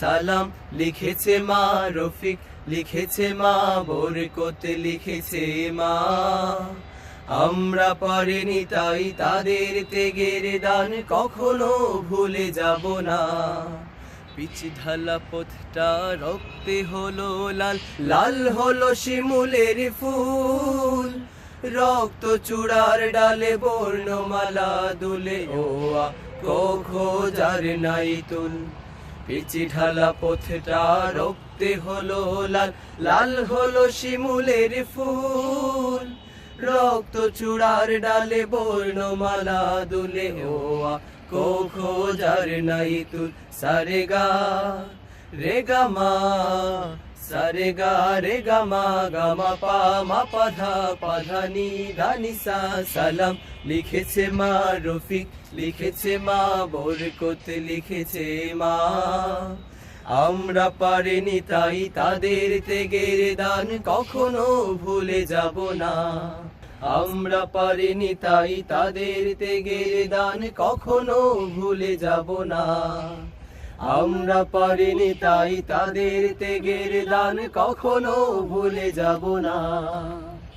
সালাম লিখেছে মা রফিক লিখেছে মা বরকত লিখেছে মা। আমরা পারিনি তাই তাদের তেগের দান কখনো ভুলে যাব না। পিচ ঢালা পথটা রক্তে হলো লাল লাল হলো শিমুলের ফুল। রক্ত চূড়ার ডালে বর্ণমালা দুলে ও আ, কখো যার নাই তুল। পিচি ঢালা পথটা রক্তে হলো লাল লাল হলো শিমুলের ফুল। রক্ত চূড়ার ডালে বর্ণমালা দুলে ও আ, কোখো যার নাই তুল রে গা মা। মা গা মা পা পাধা পাধা নি সা সালাম লিখেছে মা রফিক লিখেছে মা বরকত লিখেছে মা আমরা পারিনি তাই তাদের তেগের দান কখনো ভুলে যাব না। আমরা পারিনি তাই তাদের তেগের দান কখনো ভুলে যাব না। আমরা পারিনি তাই তাদের তেগের দান কখনো ভুলে যাব না।